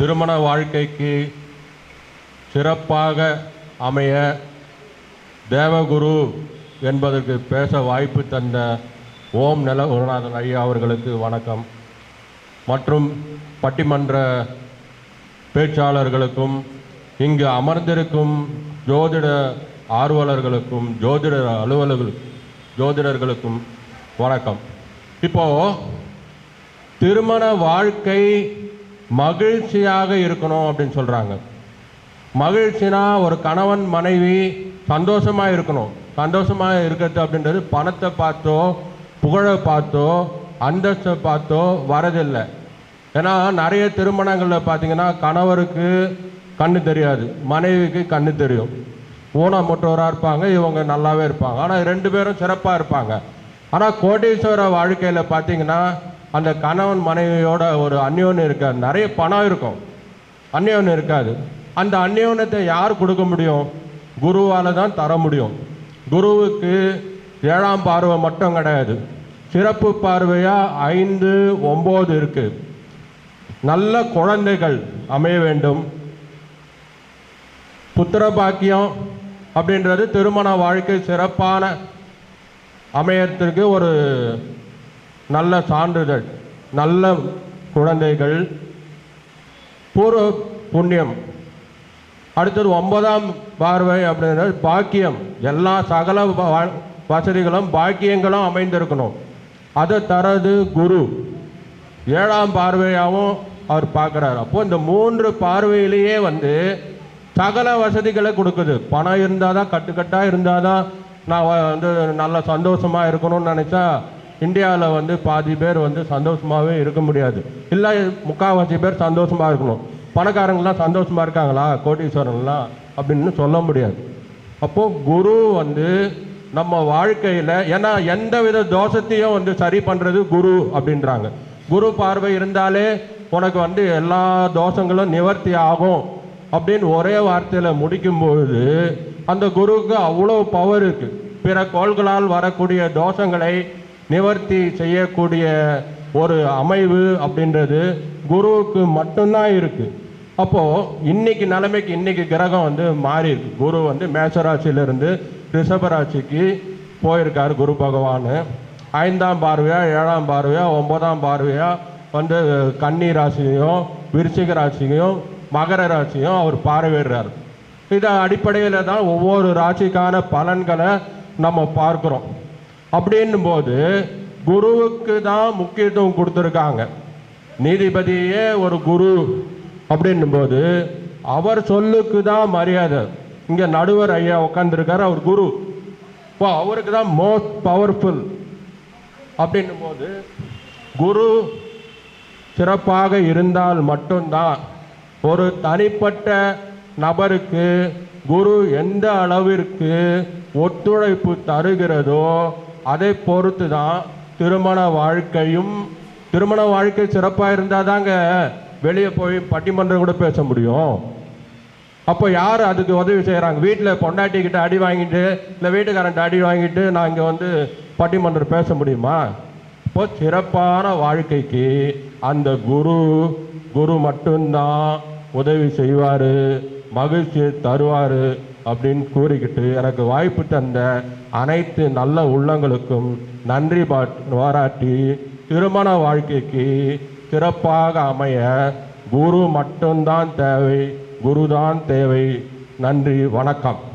திருமண வாழ்க்கைக்கு சிறப்பாக அமைய தேவகுரு என்பதற்கு பேச வாய்ப்பு தந்த ஓம் நல குருநாதன் ஐயா அவர்களுக்கு வணக்கம். மற்றும் பட்டிமன்ற பேச்சாளர்களுக்கும் இங்கு அமர்ந்திருக்கும் ஜோதிட ஆர்வலர்களுக்கும் ஜோதிட அலுவலர்கள் ஜோதிடர்களுக்கும் வணக்கம். இப்போ திருமண வாழ்க்கை மகிழ்ச்சியாக இருக்கணும் அப்படின்னு சொல்கிறாங்க மகிழ்ச்சினா ஒரு கணவன் மனைவி சந்தோஷமாக இருக்கணும். சந்தோஷமாக இருக்கிறது அப்படின்றது பணத்தை பார்த்தோ புகழை பார்த்தோ அந்தஸ்தை பார்த்தோ வரதில்லை. ஏன்னா நிறைய திருமணங்களில் பார்த்தீங்கன்னா கணவருக்கு கண்ணு தெரியாது மனைவிக்கு கண்ணு தெரியும். ஊனமுற்றவராக இருப்பாங்க இவங்க நல்லாவே இருப்பாங்க. ஆனால் ரெண்டு பேரும் சிறப்பாக இருப்பாங்க. ஆனால் கோடீஸ்வர வாழ்க்கையில் பார்த்தீங்கன்னா அந்த கணவன் மனைவியோட ஒரு அந்நியோன் இருக்காது. நிறைய பணம் இருக்கும். அந்யோன்னு இருக்காது. அந்த அந்நியோனத்தை யார் கொடுக்க முடியும்? குருவால் தான் தர முடியும். குருவுக்கு ஏழாம் பார்வை மட்டும் கிடையாது. சிறப்பு பார்வையாக ஐந்து ஒம்பது இருக்குது நல்ல குழந்தைகள் அமைய வேண்டும். புத்திர பாக்கியம் அப்படின்றது திருமண வாழ்க்கை சிறப்பான அமையத்திற்கு ஒரு நல்ல சான்றிதழ் நல்ல குழந்தைகள் பூர்வ புண்ணியம். அடுத்தது ஒன்பதாம் பார்வை அப்படின்றது பாக்கியம். எல்லா சகல வ- வசதிகளும் பாக்கியங்களும் அமைந்திருக்கணும். அதை தரது குரு. ஏழாம் பார்வையாகவும் அவர் பார்க்குறாரு. அப்போது இந்த மூன்று பார்வையிலேயே வந்து சகல வசதிகளை கொடுக்குது. பணம் இருந்தால் தான் கட்டுக்கட்டாக இருந்தால் தான் நான் வந்து நல்ல சந்தோஷமாக இருக்கணும்னு நினச்சா இந்தியாவில் வந்து பாதி பேர் வந்து சந்தோஷமாகவே இருக்க முடியாது. இல்லை முக்கால்வாசி பேர் சந்தோஷமாக இருக்கணும். பணக்காரங்களாம் சந்தோஷமாக இருக்காங்களா? கோடீஸ்வரன்லாம் அப்படின்னு சொல்ல முடியாது. அப்போது குரு வந்து நம்ம வாழ்க்கையில் ஏன்னா எந்த வித தோஷத்தையும் வந்து சரி பண்ணுறது குரு அப்படின்றாங்க. குரு பார்வை இருந்தாலே உனக்கு வந்து எல்லா தோஷங்களும் நிவர்த்தி ஆகும் அப்படின்னு ஒரே வார்த்தையில் முடிக்கும்பொழுது அந்த குருவுக்கு அவ்வளோ பவர் இருக்குது பிற கோள்களால் வரக்கூடிய தோஷங்களை நிவர்த்தி செய்யக்கூடிய ஒரு அமைவு அப்படின்றது குருவுக்கு மட்டும்தான் இருக்குது அப்போது இன்னைக்கு நிலைமைக்கு இன்னைக்கு கிரகம் வந்து மாறி இருக்கு குரு வந்து மேசராசியிலிருந்து ரிஷபராசிக்கு போயிருக்காரு குரு பகவான். ஐந்தாம் பார்வையா ஏழாம் பார்வையா ஒன்பதாம் பார்வையா வந்து கன்னி ராசியையும் விருச்சிக ராசியையும் மகர ராசியும் அவர் பார்வையிடுறார். இதை அடிப்படையில் தான் ஒவ்வொரு ராசிக்கான பலன்களை நம்ம பார்க்குறோம். அப்படின்னும் போது குருவுக்கு தான் முக்கியத்துவம் கொடுத்துருக்காங்க. நீதிபதியே ஒரு குரு அப்படின்னும் போது அவர் சொல்லுக்கு தான் மரியாதை. இங்கே நடுவர் ஐயா உட்காந்துருக்காரு அவர் குரு. இப்போ அவருக்கு தான் மோஸ்ட் பவர்ஃபுல் அப்படின்னும் போது குரு சிறப்பாக இருந்தால் மட்டும்தான் ஒரு தனிப்பட்ட நபருக்கு குரு எந்த அளவிற்கு ஒத்துழைப்பு தருகிறதோ அதை பொறுத்து தான் திருமண வாழ்க்கையும் திருமண வாழ்க்கை சிறப்பாக இருந்தால் தாங்க வெளியே போய் பட்டிமன்றம் கூட பேச முடியும். அப்போ யார் அதுக்கு உதவி செய்கிறாங்க வீட்டில் பொண்டாட்டிக்கிட்ட அடி வாங்கிட்டு இல்லை வீட்டுக்காரன்ட்ட அடி வாங்கிட்டு நான் இங்கே வந்து பட்டிமன்றம் பேச முடியுமா? இப்போ சிறப்பான வாழ்க்கைக்கு அந்த குரு குரு மட்டும்தான் உதவி செய்வார் மகிழ்ச்சி தருவார். அப்படின்னு கூறிக்கிட்டு எனக்கு வாய்ப்பு தந்த அனைத்து நல்ல உள்ளங்களுக்கும் நன்றி பாட் பாராட்டி திருமண வாழ்க்கைக்கு சிறப்பாக அமைய குரு மட்டும்தான் தேவை குருதான் தேவை. நன்றி வணக்கம்.